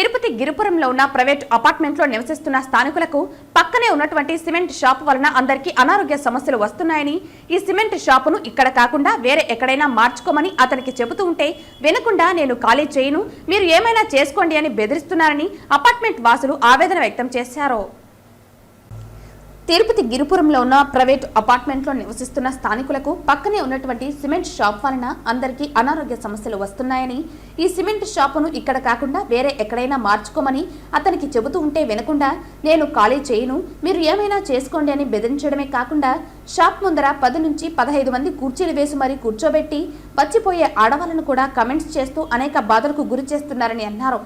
తిరుపతి గిరిపురంలో ఉన్న ప్రైవేట్ అపార్ట్మెంట్లో నివసిస్తున్న స్థానికులకు పక్కనే ఉన్నటువంటి సిమెంట్ షాప్ వలన అందరికీ అనారోగ్య సమస్యలు వస్తున్నాయని ఈ సిమెంట్ షాపును ఇక్కడ కాకుండా వేరే ఎక్కడైనా మార్చుకోమని అతనికి చెబుతూ ఉంటే వినకుండా నేను ఖాళీ చేయను మీరు ఏమైనా చేసుకోండి అని బెదిరిస్తున్నారని అపార్ట్మెంట్ వాసులు ఆవేదన వ్యక్తం చేశారు. తిరుపతి గిరిపురంలో ఉన్న ప్రైవేట్ అపార్ట్మెంట్లో నివసిస్తున్న స్థానికులకు పక్కనే ఉన్నటువంటి సిమెంట్ షాప్ వలన అందరికీ అనారోగ్య సమస్యలు వస్తున్నాయని ఈ సిమెంట్ షాపును ఇక్కడ కాకుండా వేరే ఎక్కడైనా మార్చుకోమని అతనికి చెబుతూ ఉంటే వినకుండా నేను ఖాళీ చేయను మీరు ఏమైనా చేసుకోండి అని బెదిరించడమే కాకుండా షాప్ ముందర పది నుంచి పదహైదు మంది కుర్చీలు వేసి మరీ కూర్చోబెట్టి వచ్చిపోయే ఆడవాళ్ళను కూడా కమెంట్స్ చేస్తూ అనేక బాధలకు గురి చేస్తున్నారని అన్నారు.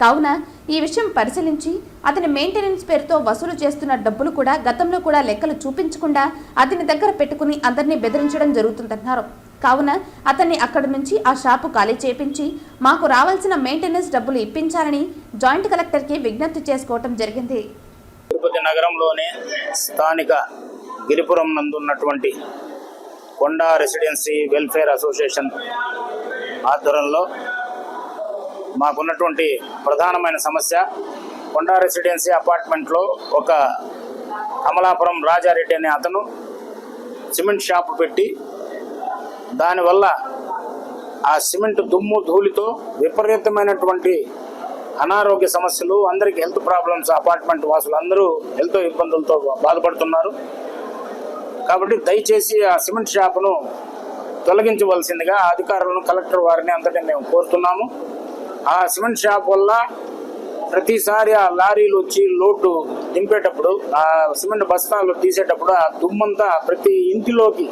కావున ఈ విషయం పరిశీలించి అతని మెయింటెనెన్స్ పేరుతో వసూలు చేస్తున్న డబ్బులు కూడా గతంలో కూడా లెక్కలు చూపించకుండా అతని దగ్గర పెట్టుకుని అందరినీ బెదిరించడం జరుగుతుందన్నారు కావున అతన్ని అక్కడి నుంచి ఆ షాపు ఖాళీ చేపించి మాకు రావాల్సిన మెయింటెనెన్స్ డబ్బులు ఇప్పించాలని జాయింట్ కలెక్టర్కి విజ్ఞప్తి చేసుకోవటం జరిగింది. తిరుపతి నగరంలోనే స్థానిక గిరిపురం నందు ఉన్నటువంటి కొండా రెసిడెన్సీ వెల్ఫేర్ అసోసియేషన్ ఆధ్వర్యంలో మాకున్నటువంటి ప్రధానమైన సమస్య. కొండా రెసిడెన్సీ అపార్ట్మెంట్లో ఒక కమలాపురం రాజారెడ్డి అనే అతను సిమెంట్ షాప్ పెట్టి దానివల్ల ఆ సిమెంట్ దుమ్ము ధూళితో విపరీతమైనటువంటి అనారోగ్య సమస్యలు అందరికీ హెల్త్ ప్రాబ్లమ్స్ అపార్ట్మెంట్ వాసులు అందరూ హెల్త్ ఇబ్బందులతో బాధపడుతున్నారు. కాబట్టి దయచేసి ఆ సిమెంట్ షాపును తొలగించవలసిందిగా అధికారులను కలెక్టర్ వారిని అంతటి మేము కోరుతున్నాము. ఆ సిమెంట్ షాప్ వల్ల ప్రతిసారి ఆ లారీలు వచ్చి లోటు దింపేటప్పుడు ఆ సిమెంట్ బస్తాలు తీసేటప్పుడు ఆ దుమ్మంతా ప్రతి ఇంటిలోకి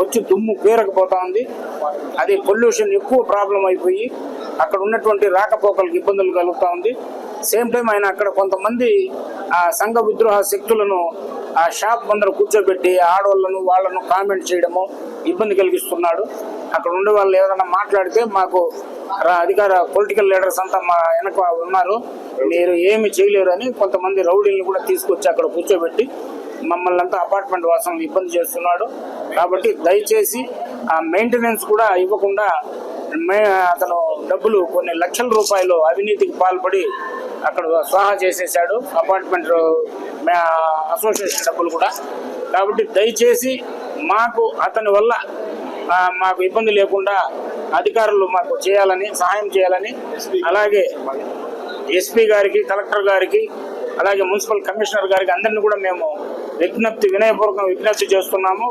వచ్చి దుమ్ము పేరకపోతా ఉంది. అది పొల్యూషన్ ఎక్కువ ప్రాబ్లం అయిపోయి అక్కడ ఉన్నటువంటి రాకపోకలకు ఇబ్బందులు కలుగుతూ ఉంది. సేమ్ టైం ఆయన అక్కడ కొంతమంది ఆ సంఘ విద్రోహ శక్తులను ఆ షాప్ ముందర కూర్చోబెట్టి ఆడవాళ్ళను వాళ్ళను కామెంట్ చేయడము ఇబ్బంది కలిగిస్తున్నాడు. అక్కడ ఉండే వాళ్ళు ఏదైనా మాట్లాడితే మాకు అధికార పొలిటికల్ లీడర్స్ అంతా మా వెనక ఉన్నారు. మీరు ఏమి చేయలేరు అని కొంతమంది రౌడీలను కూడా తీసుకొచ్చి అక్కడ కూర్చోబెట్టి మమ్మల్ని అంతా అపార్ట్మెంట్ వాసం ఇబ్బంది చేస్తున్నాడు. కాబట్టి దయచేసి ఆ మెయింటెనెన్స్ కూడా ఇవ్వకుండా మే అతను డబ్బులు కొన్ని లక్షల రూపాయలు అవినీతికి పాల్పడి అక్కడ స్వాహా చేసేసాడు అపార్ట్మెంట్ అసోసియేషన్ డబ్బులు కూడా. కాబట్టి దయచేసి మాకు అతని వల్ల మాకు ఇబ్బంది లేకుండా అధికారులు మాకు చేయాలని సహాయం చేయాలని అలాగే ఎస్పీ గారికి కలెక్టర్ గారికి అలాగే మున్సిపల్ కమిషనర్ గారికి అందరిని కూడా మేము విజ్ఞప్తి వినయపూర్వకంగా విజ్ఞప్తి చేస్తున్నాము.